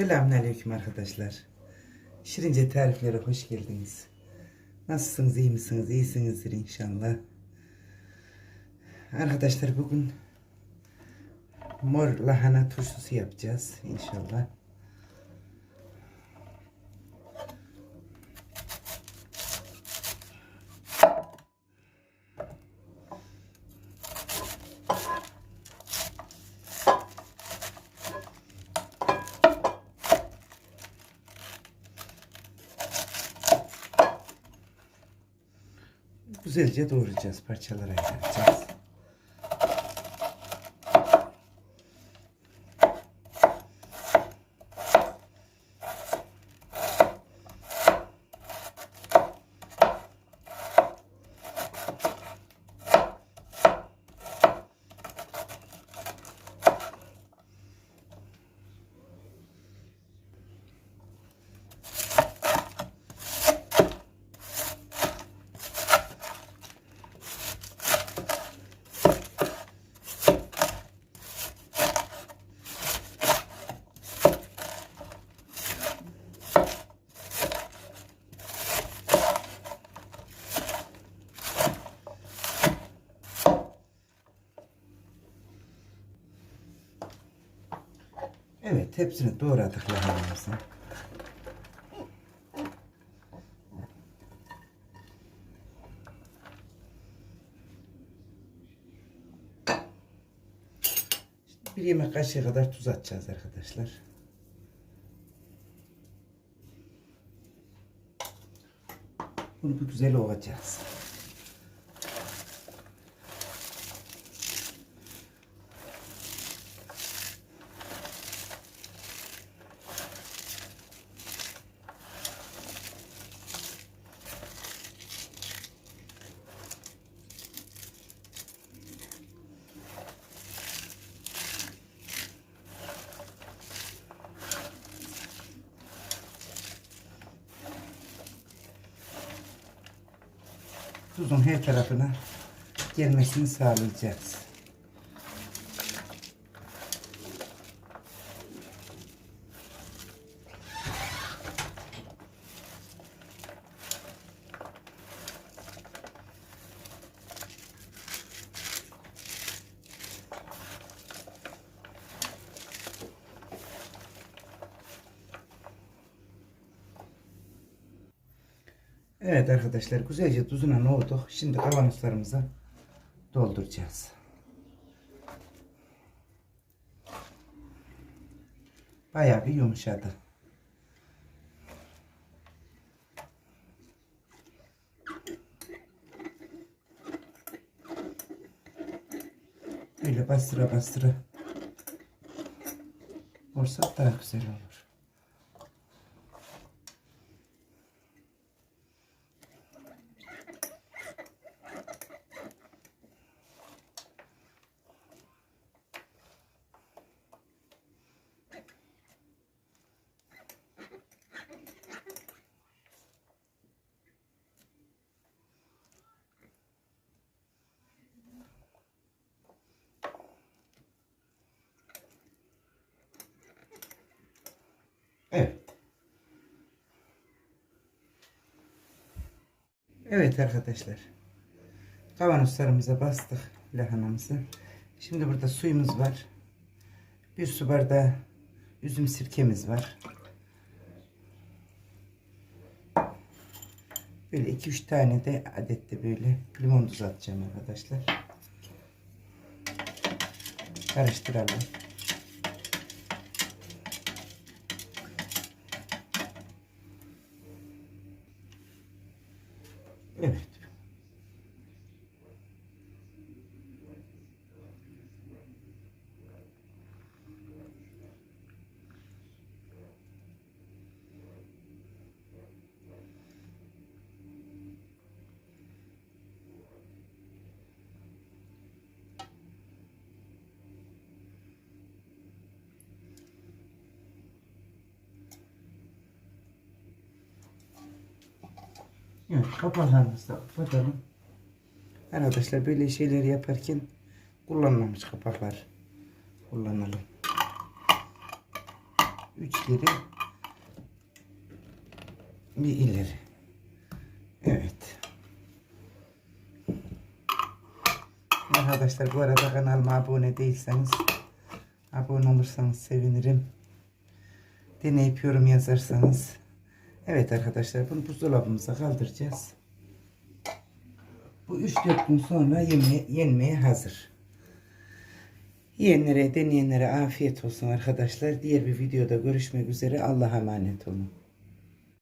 Selamünaleyküm arkadaşlar. Şirince tariflere hoş geldiniz. Nasılsınız, iyi misiniz? İyisinizdir inşallah. Arkadaşlar bugün mor lahana turşusu yapacağız inşallah. Güzelce doğrayacağız, parçalara ayıracağız. Evet, hepsini doğradık lahanamızı. Şimdi bir yemek kaşığı kadar tuz atacağız arkadaşlar. Bunu bir güzel ovacağız. Tuzun her tarafına gelmesini sağlayacağız. Evet arkadaşlar güzelce tuzuna ne olduk. Şimdi kavanozlarımıza dolduracağız. Bayağı bir yumuşadı. Böyle bastıra bastıra olsa daha güzel olur. Evet. Evet arkadaşlar. Kavanozlarımıza bastık lahanamızı. Şimdi burada suyumuz var. Bir su bardağı üzüm sirkemiz var. Böyle 2-3 tane de adette böyle limon tuzu atacağım arkadaşlar. Karıştıralım. Evet. Evet, kapaklarımızı da kapatalım. Arkadaşlar böyle şeyleri yaparken kullanmamış kapaklar kullanalım. Üç geri. Bir ileri. Evet. Arkadaşlar bu arada kanalıma abone değilseniz abone olursanız sevinirim. Deneyip yorum yazarsanız. Evet arkadaşlar bunu buzdolabımıza kaldıracağız. Bu 3-4 gün sonra yeme yenmeye hazır. Yiyenlere, deneyenlere afiyet olsun arkadaşlar. Diğer bir videoda görüşmek üzere. Allah'a emanet olun.